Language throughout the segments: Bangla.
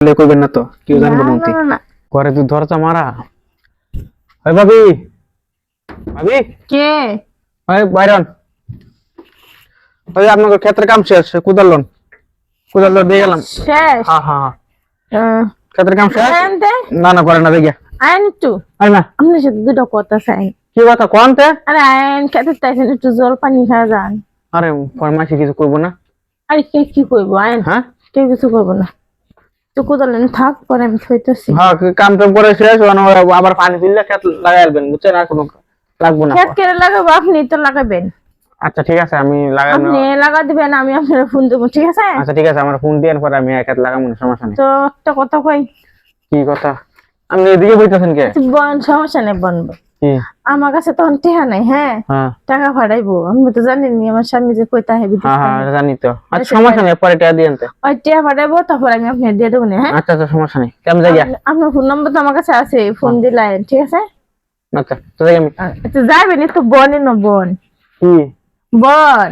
বলে কইবেন না তো? কেউ জানব না। ঘরে তুই ধরছা মারা। ওই ভাবি। ভাবি। কে? ওই বাইরন। ওই আপনার ক্ষেত্রে কাম শেষ কুদাল লোন। কুদাল দিয়ে গেলাম। শেষ? হ্যাঁ হ্যাঁ হ্যাঁ। ক্ষেত্রে কাম শেষ? না না করে না দেখি। আইন একটু। আই না আপনার সাথে দুটো কথা চাই। কি কথা? কোনতে আরে আইন খেতে চাইছেন একটু জল পানি খাওয়া যান। আরে ফরমাইশি কিছু করব না। আরে কে কি করব? আইন। হ্যাঁ? কেউ কিছু করব না। তো কোদালেন থাক পরে আমি থইতেছি হ্যাঁ কাম টাম করে শেষ আবার পানি দিলে খেত লাগাই আসবেন বুঝছেন? আর কোনো লাগবো না। খেত লাগাবো আপনি তো লাগাবেন। আচ্ছা ঠিক আছে আমি আপনি লাগা দিবেন আমি আপনার ফোন দেবো ঠিক আছে? আচ্ছা ঠিক আছে আমার ফোন দেওয়ার পরে আমি লাগাবো না সমস্যা নেই। তো একটা কথা কই। কি কথা? আপনি এদিকে বইতেছেন কে? বন সমস্যা নেই বনবো। কি? আমার কাছে তখন টেহা নাই হ্যাঁ? হ্যাঁ। টাকা ভাড়াইবো আমি তো জানিনি আমার স্বামী যে কইতা হেবি হ্যাঁ হ্যাঁ জানি তো। আচ্ছা সমস্যা নেই পরে টাকা দিয়ে আনতে। ওই টেহা ভাড়াইবো তারপর আমি আপনার দিয়ে দেবো না হ্যাঁ? আচ্ছা আচ্ছা সমস্যা নেই। কেমন আপনি- আপনার ফোন নম্বর তো আমার কাছে আছে ফোন দিলেন ঠিক আছে? আচ্ছা তো যাই আমি। আচ্ছা যাবেন একটু বনে না বন। কি? বন।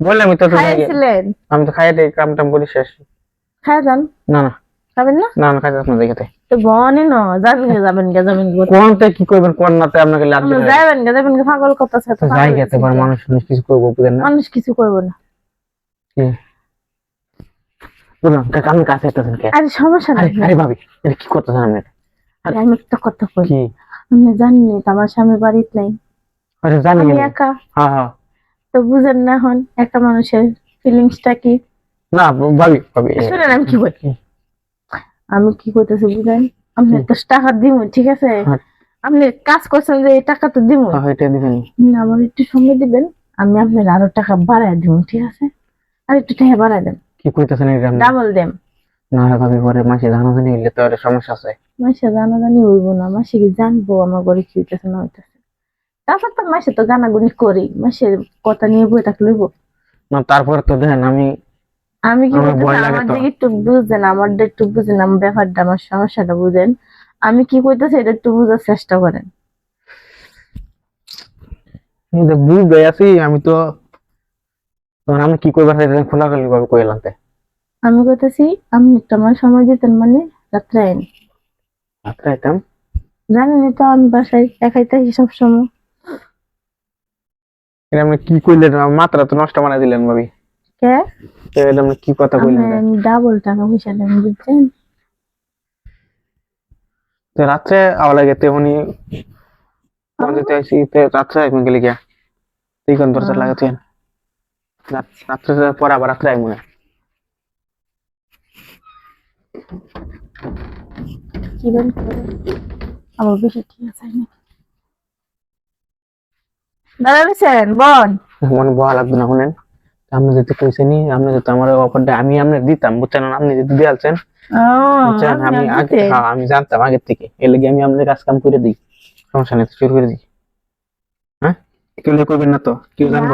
বললাম তো তো খাইছিলেন আমি তো খাইতে কাম টাম করি শেষ। খাই যান। না না। খাবেন না? না না খাইতে আপনার দেখাতে তো বনে না যাবেন গে যাবেন গে যাবেন গে। কোনতে কি করবেন কোন নাতে আপনাকে লাভ আমরা যাবেন গে যাবেন গে পাগল কথা আছে যাই গেতে পারে মানুষ মানুষ কিছু করব বুঝেন না? মানুষ কিছু করব না। কি? বুঝলাম তা আমি কাছে আসতেছেন কে? আরে সমস্যা নাই। আরে ভাবি এটা কি করতেছেন আপনি? আরে আমি একটা কথা কই। কি? আমি জানি আমার স্বামী বাড়িতে নাই। আরে জানি আমি আমি। একা। হ্যাঁ হ্যাঁ তো বুঝেন না এখন একটা মানুষের ফিলিংসটা কি? না ভাবি ভাবি শুনেন আমি কি বলি? কি? আমি কি করতেছি বুঝেন? আপনি তো টাকা দিব ঠিক আছে? হ্যাঁ। আপনি কাজ করছেন যে এই টাকা তো দিব হ্যাঁ, এটা দিবেন। না আমার একটু সময় দিবেন আমি আপনার আরও টাকা বাড়ায় দিব ঠিক আছে? আর একটু টাকা বাড়ায় দেন। কি কইতেছেন এটা? ডাবল দেন। না রে ভাবি পরে মাসে জানাজানি হইলে তো একটা সমস্যা আছে। মাসে জানা জানি হইব না মাসে কি জানব আমার ঘরে কি হইতেছে না হইতেছে। তারপর তো মাসে তো গানাগুনি করি মাসের কথা নিয়ে বই থাকলে না তারপর তো দেন আমি আমি কি বলতেছি? আমার দিকে একটু বুঝেন আমার একটু বুঝেন আমার ব্যাপারটা আমার সমস্যাটা বুঝেন। আমি কি কইতেছি এটা একটু বুঝার চেষ্টা করেন। বুঝতে আছি আমি তো আমি কি করবার চাইতেছেন খোলাখালি ভাবে কইলাম আমি কইতেছি একটু আমার সময় দিতেন মানে রাত্রে আইন। রাত্রে আইতাম? জানেনই তো আমি বাসায় একাই থাকি সবসময়। এটা আপনি কি কইলেন মাত্রা তো নষ্ট বানাই দিলেন ভাবি। কে? কি কথা আমি ডাবল টাকা পয়সা দেন বুঝছেন? তো রাত্রে আওয়া লাগে তেমনি আমাদের তো আইসি তো রাত্রে আইবেন গেলে গিয়া। তুই কোন দরজা লাগাতেন রাত্রে পরে আবার রাত্রে আইব না। কি বেশি ঠিক আছে না দাদা রয়েছেন বোন। মনে বহা লাগবে না শুনেন। আপনি যদি কইছেনি আপনি যদি আমার অফারটা আমি আপনার দিতাম বুঝছেন? আপনি যদি দিয়ালছেন। বুঝছেন? আমি আগে হ্যাঁ, আমি জানতাম আগের থেকে। এর লাগে আমি আপনার কাজ কাম করে দিই। সমস্যা নেই শুরু করে দিই। হ্যাঁ? কেউ করবেন না তো? কেউ জানব